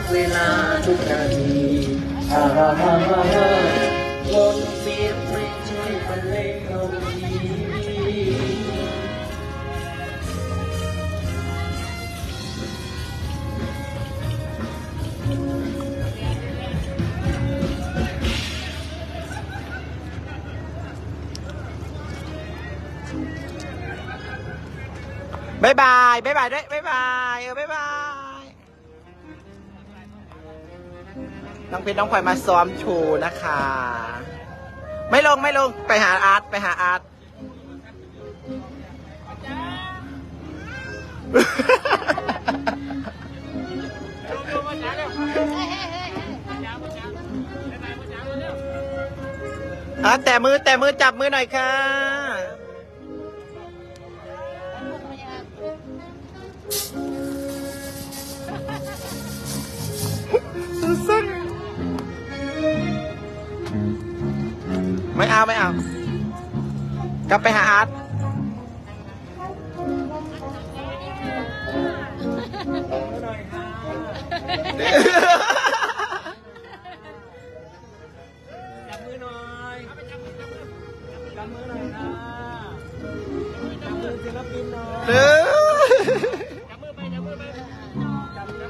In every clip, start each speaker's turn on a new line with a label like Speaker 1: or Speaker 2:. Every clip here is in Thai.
Speaker 1: าทุกเวลาทุกนาทีฮ่าฮ่าฮ่าฮ่าฮ่าบนเสีย
Speaker 2: น้องเพชรน้องพลอยมาซ้อมโชว์นะคะ ไม่ลงไม่ลงไปหาอาร์ตไปหาอาร์ตอะแต่มือแต่มือจับมือหน่อยค่ะ ไม่เอาไม่เอา กลับไปหาอาร์ต
Speaker 1: จับมือหน่อยจับมือหน่อยนะจับมือศิลปินหน่อย
Speaker 2: เออ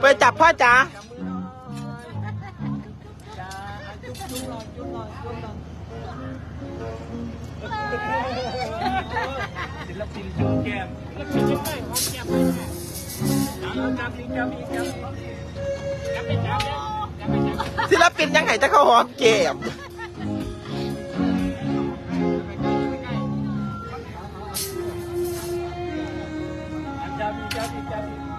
Speaker 2: ไปจับพ่อจ๋า
Speaker 1: จับมือหน่อยจ้า ศิลปินจุ๊บแก้มศิลปินจุ๊บได้ขอแก้มเลยจับอีกจับอีกจับอีกจับไปจับเลยจับไปจับ
Speaker 2: ศิลปินยังไงจะเข้าหอมเกม
Speaker 1: จับอีกจับอีกจับอีก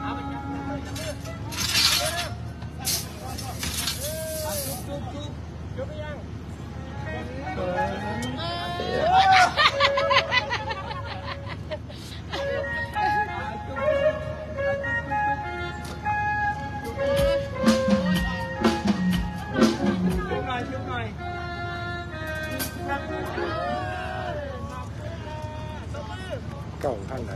Speaker 1: เก่า
Speaker 2: ท่านไหน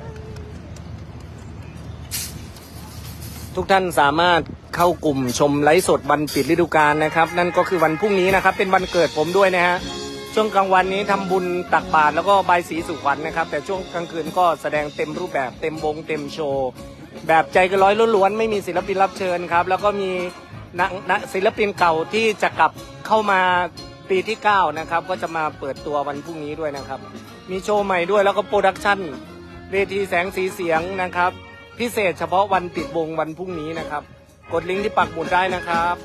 Speaker 3: ทุกท่านสามารถเข้ากลุ่มชมไลฟ์สดวันปิดฤดูกาลนะครับ นั่นก็คือวันพรุ่งนี้นะครับ เป็นวันเกิดผมด้วยนะฮะช่วงกลางวันนี้ทำบุญตักบาตรแล้วก็ใบสีสุขวัญนะครับ แต่ช่วงกลางคืนก็แสดงเต็มรูปแบบเต็มวงเต็มโชว์แบบใจก็ร้อยล้วนๆไม่มีศิลปินรับเชิญครับ แล้วก็มีนักนักศิลปินเก่าที่จะกลับเข้ามาปีที่9นะครับก็จะมาเปิดตัววันพรุ่งนี้ด้วยนะครับ มีโชว์ใหม่ด้วยแล้วก็โปรดักชั่น เวทีแสงสีเสียงนะครับ พิเศษเฉพาะวันปิดวงวันพรุ่งนี้นะครับ กดลิงก์ที่ปักหมุดได้นะครับ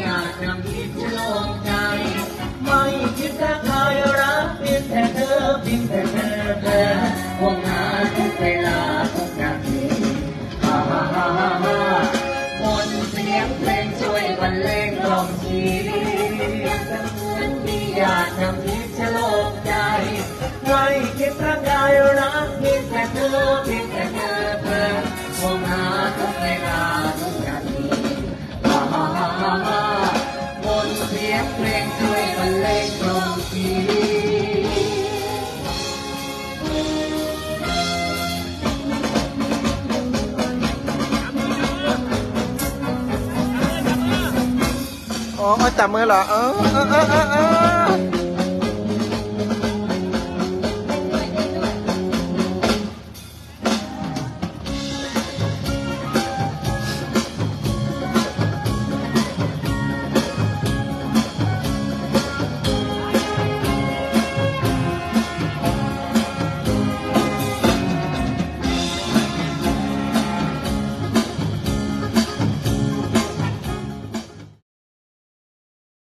Speaker 1: อยากนำคิดจะลงใจ ไม่คิดจะใครรักเพียงแต่เธอเพียงแต่เธอเธอหวงหาทุกเวลาทุกนาทีฮ่าฮ่าฮ่าฮ่าบนเสียงเพลงช่วยบรรเลงกล่อมชีวิต อเพียแต่เธอเธอห่วงหาทุกเวลาทุกนาทีฮ่าฮ่าฮ่าฮ่าฮ่าบนเสียงเพลงช่วยบรรเลงกล่องที
Speaker 2: อ๋อจับมือเหรอเออเออเออเออ